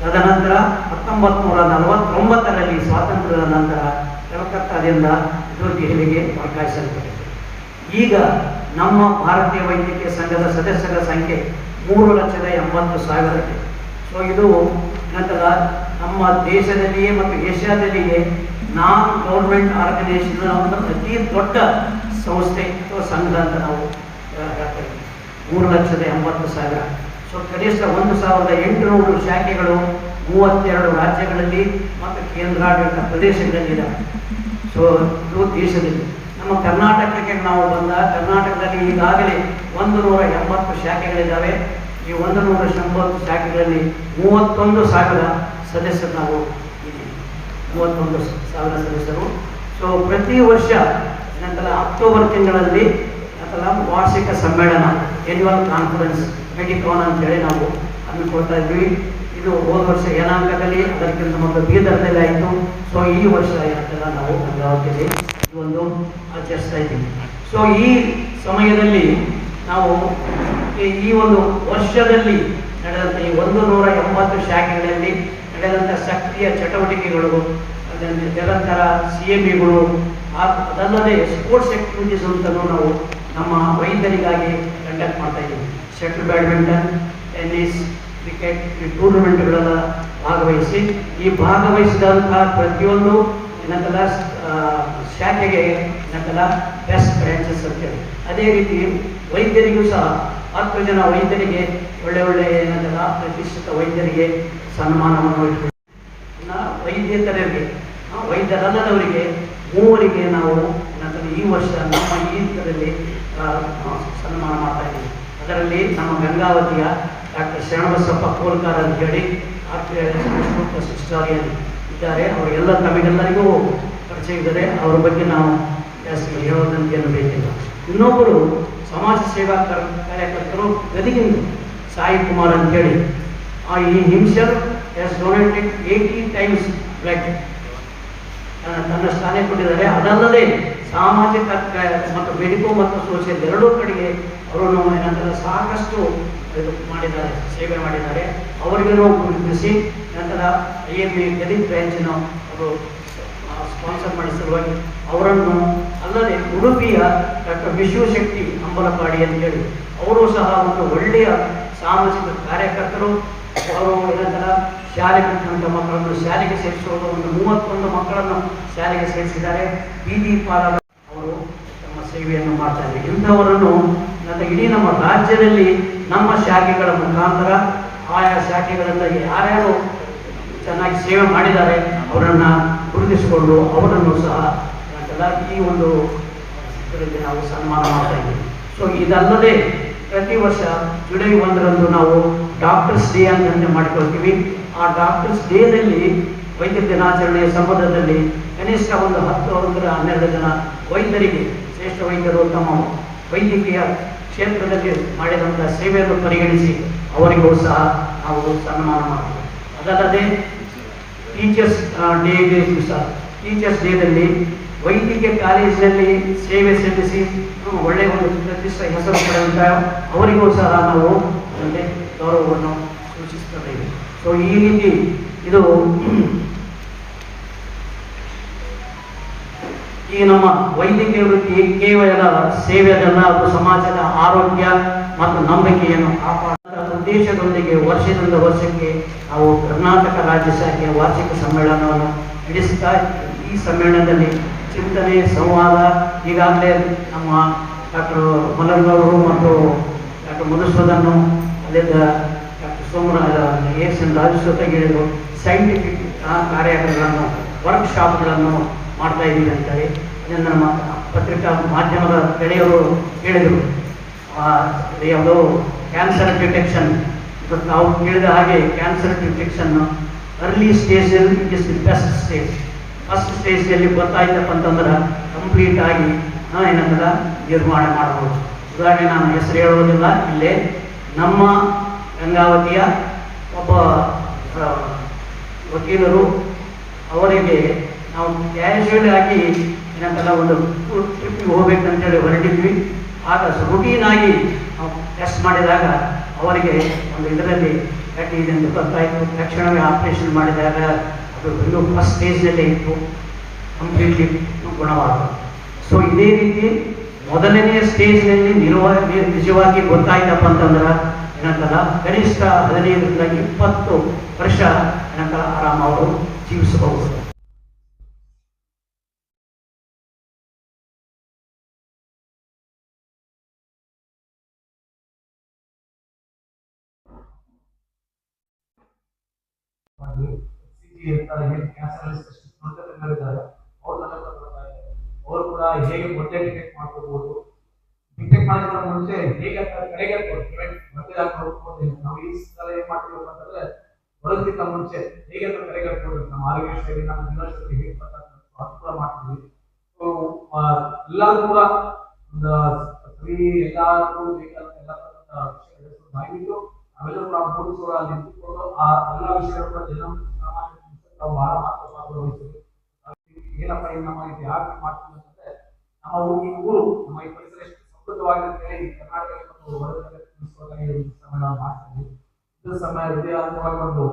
Speaker 5: ತದನಂತರ ಹತ್ತೊಂಬತ್ತು ನೂರ ನಲವತ್ತೊಂಬತ್ತರಲ್ಲಿ ಸ್ವಾತಂತ್ರ್ಯದ ನಂತರ ಕಲ್ಕತ್ತಾದಿಂದ ಇದು ದೆಹಲಿಗೆ ವರ್ಗಾಯಿಸಲ್ಪಟ್ಟಿದೆ ಈಗ ನಮ್ಮ ಭಾರತೀಯ ವೈದ್ಯಕೀಯ ಸಂಘದ ಸದಸ್ಯರ ಸಂಖ್ಯೆ ಮೂರು ಲಕ್ಷದ ಎಂಬತ್ತು ಸಾವಿರಕ್ಕೆ. ಸೊ ಇದು ನಂತರ ನಮ್ಮ ದೇಶದಲ್ಲಿಯೇ ಮತ್ತು ಏಷ್ಯಾದಲ್ಲಿಯೇ ನಾನ್ ಗೌರ್ಮೆಂಟ್ ಆರ್ಗನೈಸೇಷನ್ ಒಂದು ಅತಿ ದೊಡ್ಡ ಸಂಸ್ಥೆ ಅಥವಾ ಸಂಘ ಅಂತ ನಾವು ಹೇಳ್ತಾ ಇದ್ದೀವಿ ಮೂರು ಲಕ್ಷದ ಎಂಬತ್ತು ಸಾವಿರ. ಸೊ, ಕನಿಷ್ಠ ಒಂದು ಸಾವಿರದ ಎಂಟುನೂರು ಶಾಖೆಗಳು ಮೂವತ್ತೆರಡು ರಾಜ್ಯಗಳಲ್ಲಿ ಮತ್ತು ಕೇಂದ್ರಾಡಳಿತ ಪ್ರದೇಶಗಳಲ್ಲಿ ಇದ್ದಾವೆ ಸೊ, ಇದು ದೇಶದಲ್ಲಿ. ನಮ್ಮ ಕರ್ನಾಟಕಕ್ಕೆ ನಾವು ಬಂದ, ಕರ್ನಾಟಕದಲ್ಲಿ ಈಗಾಗಲೇ ಒಂದು ನೂರ ಎಂಬತ್ತು ಶಾಖೆಗಳಿದ್ದಾವೆ ಈ ಒಂದು ನೂರ ಎಂಬತ್ತು ಶಾಖೆಗಳಲ್ಲಿ ಮೂವತ್ತೊಂದು ಸಾವಿರ ಸದಸ್ಯರು ನಾವು ಮೂವತ್ತೊಂದು ಸಾವಿರ ಸದಸ್ಯರು. ಸೊ ಪ್ರತಿ ವರ್ಷ ಏನಂತಲ್ಲ ಅಕ್ಟೋಬರ್ ತಿಂಗಳಲ್ಲಿ ಅಥವಾ ವಾರ್ಷಿಕ ಸಮ್ಮೇಳನ ಎನ್ಯುವಲ್ ಕಾನ್ಫರೆನ್ಸ್ ಮೆಡಿಕಾನ್ ಅಂತೇಳಿ ನಾವು ಹಮ್ಮಿಕೊಳ್ತಾ ಇದ್ವಿ. ಇದು ಹೋದ ವರ್ಷ ಏನಾಂಕದಲ್ಲಿ ಅದಕ್ಕಿಂತ ಮೊದಲು ಬೀದರ್ನಲ್ಲಿ ಆಯಿತು. ಸೊ ಈ ವರ್ಷ ಏನಂತೆಲ್ಲ ನಾವು ಗಂಗಾವತಿಯಲ್ಲಿ ಒಂದು ಆಚರಿಸ್ತಾ ಇದ್ದೀವಿ ಸೊ ಈ ಸಮಯದಲ್ಲಿ ನಾವು ಈ- ಒಂದು ವರ್ಷದಲ್ಲಿ ನಡೆದಂಥ ಈ ಒಂದು ನೂರ ಎಂಬತ್ತು ಶಾಖೆಗಳಲ್ಲಿ ನಡೆದಂಥ ಸಕ್ರಿಯ ಚಟುವಟಿಕೆಗಳು ನಿರಂತರ ಸಿ ಎಂ ಇಗಳು ಅದಲ್ಲದೆ ಸ್ಪೋರ್ಟ್ಸ್ ಆಕ್ಟಿವಿಟೀಸ್ ಅಂತಲೂ ನಾವು ನಮ್ಮ ವೈದ್ಯರಿಗಾಗಿ ಕಂಡಕ್ಟ್ ಮಾಡ್ತಾ ಇದ್ದೀವಿ. ಶಟಲ್ ಬ್ಯಾಡ್ಮಿಂಟನ್ ಟೆನ್ನಿಸ್ ಕ್ರಿಕೆಟ್ ಈ ಟೂರ್ನಮೆಂಟ್ಗಳೆಲ್ಲ ಭಾಗವಹಿಸಿ, ಈ ಭಾಗವಹಿಸಿದಂತಹ ಪ್ರತಿಯೊಂದು ಏನಂತಲ್ಲ ಶಾಖೆಗೆ ಏನಂತಲ್ಲ ಬೆಸ್ಟ್ ಬ್ರಾಂಚಸ್ ಅಂತೇಳಿ ಅದೇ ರೀತಿ ವೈದ್ಯರಿಗೂ ಸಹ, ಹತ್ತು ಜನ ವೈದ್ಯರಿಗೆ ಒಳ್ಳೆ ಒಳ್ಳೆ ಏನಂತಲ್ಲ ಪ್ರತಿಷ್ಠಿತ ವೈದ್ಯರಿಗೆ ಸನ್ಮಾನವನ್ನು ಇಟ್ಕೊಂಡು ವೈದ್ಯರಲ್ಲದವರಿಗೆ ಮೂವರಿಗೆ ನಾವು ಏನಂತಂದ್ರೆ ಈ ವರ್ಷ ನಮ್ಮ ಈ ಇದರಲ್ಲಿ ಸನ್ಮಾನ ಮಾಡ್ತಾ ಇದ್ದೀವಿ. ಅದರಲ್ಲಿ ನಮ್ಮ ಗಂಗಾವತಿಯ ಡಾಕ್ಟರ್ ಶರಣಬಸಪ್ಪ ಕೋಲ್ಕಾರ ಅಂತ ಹೇಳಿ ಹಿಸ್ಟಾರಿಯನ್ ಇದ್ದಾರೆ. ಅವರೆಲ್ಲ ತಮಗೆಲ್ಲರಿಗೂ ಪರಿಚಯ ಇದ್ದಾರೆ. ಅವರ ಬಗ್ಗೆ ನಾವು ಜಾಸ್ತಿ ಹೇಳೋದಂತೇನು ಬೇಕಿಲ್ಲ. ಇನ್ನೊಬ್ಬರು ಸಮಾಜ ಸೇವಾ ಕರ್- ಕಾರ್ಯಕರ್ತರು ಗದಿಗಿಂದು ಸಾಯಿ ಕುಮಾರ್ ಅಂತ ಹೇಳಿ ಆ ಈ has donated eighty times blood ತನ್ನ ಸ್ಥಾನ ಕೊಟ್ಟಿದ್ದಾರೆ. ಅದಲ್ಲದೆ ಸಾಮಾಜಿಕ ಮತ್ತು ಮೆಡಿಕೋ ಮತ್ತು ಸೋಷಿಯಲ್ ಎರಡೂ ಕಡೆಗೆ ಅವರು ನಂತರ ಸಾಕಷ್ಟು ಮಾಡಿದ್ದಾರೆ, ಸೇವೆ ಮಾಡಿದ್ದಾರೆ. ಅವರಿಗೆ ಗುರುತಿಸಿ ನಂತರ ಐ ಎಂ ಎ ಗದೀಪ್ ಬ್ರ್ಯಾಂಚನ್ನು ಅವರು ಸ್ಪಾನ್ಸರ್ ಮಾಡಿ ಅವರನ್ನು ಅಲ್ಲದೆ ಉಡುಪಿಯ ಡಾಕ್ಟರ್ ವಿಶ್ವಶಕ್ತಿ ಅಂಬಲಪಾಡಿ ಅಂತ ಹೇಳಿ, ಅವರು ಸಹ ಒಂದು ಒಳ್ಳೆಯ ಸಾಮಾಜಿಕ ಕಾರ್ಯಕರ್ತರು. ಅವರು ಏನಂತಾರ ಶಾಲೆಗೆ ಬಿಟ್ಟಂಥ ಮಕ್ಕಳನ್ನು ಶಾಲೆಗೆ ಸೇರಿಸುವುದು ಒಂದು ಮೂವತ್ತೊಂದು ಮಕ್ಕಳನ್ನು ಶಾಲೆಗೆ ಸೇರಿಸಿದ್ದಾರೆ. ಬೀದಿ ಪಾಲ ಅವರು ತಮ್ಮ ಸೇವೆಯನ್ನು ಮಾಡ್ತಾ ಇದ್ದಾರೆ. ಇಂಥವರನ್ನು ನನ್ನ ಇಡೀ ನಮ್ಮ ರಾಜ್ಯದಲ್ಲಿ ನಮ್ಮ ಶಾಖೆಗಳ ಮುಖಾಂತರ, ಆಯಾ ಶಾಖೆಗಳಿಂದ ಯಾರ್ಯಾರು ಚೆನ್ನಾಗಿ ಸೇವೆ ಮಾಡಿದ್ದಾರೆ, ಅವರನ್ನು ಗುರುತಿಸಿಕೊಂಡು ಅವರನ್ನು ಸಹ ಈ ಒಂದು ನಾವು ಸನ್ಮಾನ ಮಾಡ್ತಾ ಇದ್ದೀವಿ. ಸೊ ಇದಲ್ಲದೆ ಪ್ರತಿ ವರ್ಷ ಜುಲೈ ಒಂದರಂದು ನಾವು ಡಾಕ್ಟರ್ಸ್ ಡೇ ಅಂತ ಮಾಡ್ಕೊಳ್ತೀವಿ. ಆ ಡಾಕ್ಟರ್ಸ್ ಡೇದಲ್ಲಿ ವೈದ್ಯ ದಿನಾಚರಣೆಯ ಸಂಬಂಧದಲ್ಲಿ ಕನಿಷ್ಠ ಒಂದು ಹತ್ತು ಅಂದ್ರ ಹನ್ನೆರಡು ಜನ ವೈದ್ಯರಿಗೆ ಶ್ರೇಷ್ಠ ವೈದ್ಯರು ತಮ್ಮ ವೈದ್ಯಕೀಯ ಕ್ಷೇತ್ರದಲ್ಲಿ ಮಾಡಿದಂಥ ಸೇವೆಯನ್ನು ಪರಿಗಣಿಸಿ ಅವರಿಗೂ ಸಹ ನಾವು ಸನ್ಮಾನ ಮಾಡ್ತೀವಿ. ಅದಲ್ಲದೆ ಟೀಚರ್ಸ್ ಡೇಗೆ ಸಹ ಟೀಚರ್ಸ್ ಡೇದಲ್ಲಿ ವೈದ್ಯಕೀಯ ಕಾಲೇಜಿನಲ್ಲಿ ಸೇವೆ ಸಲ್ಲಿಸಿ ಒಳ್ಳೆಯ ಒಂದು ಪ್ರತಿಷ್ಠ ಹೆಸರು ಪಡೆದಂಥ ಅವರಿಗೂ ಸಹ ನಾವು ಗೌರವವನ್ನು ಸೂಚಿಸುತ್ತದೆ. ಸೊ ಈ ರೀತಿ ಇದು ಈ ನಮ್ಮ ವೈದ್ಯಕೀಯ ವೃತ್ತಿ ಕೇವಲ ಸೇವೆಯಲ್ಲ, ಅದು ಸಮಾಜದ ಆರೋಗ್ಯ ಮತ್ತು ನಂಬಿಕೆಯನ್ನು ಕಾಪಾಡುವ ಉದ್ದೇಶದೊಂದಿಗೆ ವರ್ಷದಿಂದ ವರ್ಷಕ್ಕೆ ನಾವು ಕರ್ನಾಟಕ ರಾಜ್ಯ ಶಾಖೆಯ ವಾರ್ಷಿಕ ಸಮ್ಮೇಳನವನ್ನು ನಡೆಸುತ್ತಾ ಈ ಸಮ್ಮೇಳನದಲ್ಲಿ ಚಿಂತನೆ, ಸಂವಾದ, ಈಗಾಗಲೇ ನಮ್ಮ ಡಾಕ್ಟರ್ ಮಲರ್ಗವರು ಮತ್ತು ಡಾಕ್ಟರ್ ಮಧುಸೂದನ್ನು ಅಲ್ಲಿಂದ ಡಾಕ್ಟರ್ ಸೋಮರಾಜ ಎಸ್ ಎನ್ ರಾಜಸ್ವತ ಹೇಳಿದರು ಸೈಂಟಿಫಿಕ್ ಕಾರ್ಯಕ್ರಮಗಳನ್ನು ವರ್ಕ್ಶಾಪ್ಗಳನ್ನು ಮಾಡ್ತಾ ಇದ್ದೀವಿ ಅಂತೇಳಿ ಅದನ್ನು ನಮ್ಮ ಪತ್ರಿಕಾ ಮಾಧ್ಯಮದ ಗೆಳೆಯರು ಹೇಳಿದರು. ಯಾವುದೋ ಕ್ಯಾನ್ಸರ್ ಡಿಟೆಕ್ಷನ್ ನಾವು ಕೇಳಿದ ಹಾಗೆ ಕ್ಯಾನ್ಸರ್ ಡಿಟೆಕ್ಷನ್ ಅರ್ಲಿ ಸ್ಟೇಜಲ್ಲಿ it is the best stage first ಸ್ಟೇಜಲ್ಲಿ ಗೊತ್ತಾಯ್ತಪ್ಪ ಅಂತಂದ್ರೆ ಕಂಪ್ಲೀಟ್ ಆಗಿ ಏನಂತಲ್ಲ ನಿರ್ಮಾಣ ಮಾಡಬಹುದು. ಉದಾಹರಣೆ ನಾನು ಹೆಸರು ಹೇಳೋದಿಲ್ಲ ಇಲ್ಲೇ ನಮ್ಮ ಗಂಗಾವತಿಯ ಒಬ್ಬ ವಕೀಲರು ಅವರಿಗೆ ನಾವು ಕ್ಯಾಶುವಲ್ ಆಗಿ ಏನಂತಲ್ಲ ಒಂದು ಟ್ರಿಪ್ಪಿಗೆ ಹೋಗ್ಬೇಕಂತೇಳಿ ಹೊರಟಿದ್ವಿ. ಆಗ ರುಟೀನಾಗಿ ನಾವು ಟೆಸ್ಟ್ ಮಾಡಿದಾಗ ಅವರಿಗೆ ಒಂದು ಇದರಲ್ಲಿ ಗಟ್ಟಿ ಇದೆ ಅಂತ ಗೊತ್ತಾಯಿತು. ತಕ್ಷಣವೇ ಆಪರೇಷನ್ ಮಾಡಿದಾಗ ಅದು ಇನ್ನೂ ಫಸ್ಟ್ ಸ್ಟೇಜ್ನಲ್ಲೇ ಇತ್ತು. ಕಂಪ್ಲೀಟ್ಲಿ ಗುಣವಾದ ಸೊ ಇದೇ ರೀತಿ ಮೊದಲನೆಯ ಸ್ಟೇಜ್ನಲ್ಲಿ ನಿರ್ವಹಣೆ ನಿಜವಾಗಿ ಗೊತ್ತಾಯ್ತಪ್ಪ ಅಂತಂದ್ರ, ಏನಂತಲ್ಲ, ಕನಿಷ್ಠ ಹದಿನೈದರಿಂದ ಇಪ್ಪತ್ತು ವರ್ಷ ಏನಂತಲ್ಲ ಆರಾಮ ಅವರು ಜೀವಿಸಬಹುದು.
Speaker 3: ಕ್ಯಾನ್ಸರ್ ಇದ್ದಾರೆ ಅವ್ರ ಅವರು ಕೂಡ ಹೇಗೆ ಮೊಟ್ಟೆ ಡಿಟೆಕ್ಟ್ ಮಾಡ್ಕೋಬಹುದು ಡಿಟೆಕ್ಟ್ ಮಾಡೋದ್ರ ಮುಂಚೆ ಹೇಗೆ ಕಡೆಗೆ ಮೊದಲೇ ನೋಡ್ಕೊಂಡು ನಾವು ಈ ಸಲ ಏನ್ ಮಾಡ್ತೀವಿ ಅಂತಂದ್ರೆ ಬರೋದಕ್ಕಿಂತ ಮುಂಚೆ ಹೇಗೆ ಅಂತ ಕಡೆಗೆ ನಮ್ಮ ಆರೋಗ್ಯ ಶೈಲಿ, ನಮ್ಮ ಜೀವನಶೈಲಿ ಹೇಗೆ ಅನುಕೂಲ ಮಾಡ್ತೀವಿ. ಸೊ ಎಲ್ಲರೂ ಕೂಡ ಒಂದು ಸ್ತ್ರೀ ಎಲ್ಲಾರು ಬೇಕಾದಂತ ಎಲ್ಲ ವಿಷಯಗಳು ನಾವೆಲ್ಲರೂ ಕೂಡ ನಿಂತುಕೊಂಡು ಆ ಎಲ್ಲ ವಿಷಯಗಳು ಬಹಳ ಮಾತ್ರ ಭಾಗವಹಿಸ್ತೀವಿ. ಏನಪ್ಪ ನಮ್ಮ ಇದು ಯಾಕೆ ಮಾಡ್ತೀವಿ ನಮ್ಮ ಊ- ಈ ಊರು ನಮ್ಮ ಈ ಪರಿಸರ ಎಷ್ಟು ಸಮೃದ್ಧವಾಗಿರುತ್ತೆ ಅಂತ ಹೇಳಿ ಕರ್ನಾಟಕ ಮತ್ತು ಹೊರಗಡೆ ತಿಳಿಸುವಾಗ ಈ ಒಂದು ಮಾಡ್ತೀವಿ. ಸಮಯ ಒಂದು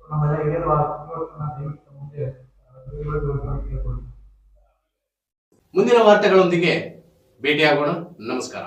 Speaker 3: So ನಮ್ಮೆಲ್ಲ ಹಿರಿಯರು ಮುಂದೆ
Speaker 1: ಮುಂದಿನ ವಾರ್ತೆಗಳೊಂದಿಗೆ ಭೇಟಿಯಾಗೋಣ. ನಮಸ್ಕಾರ.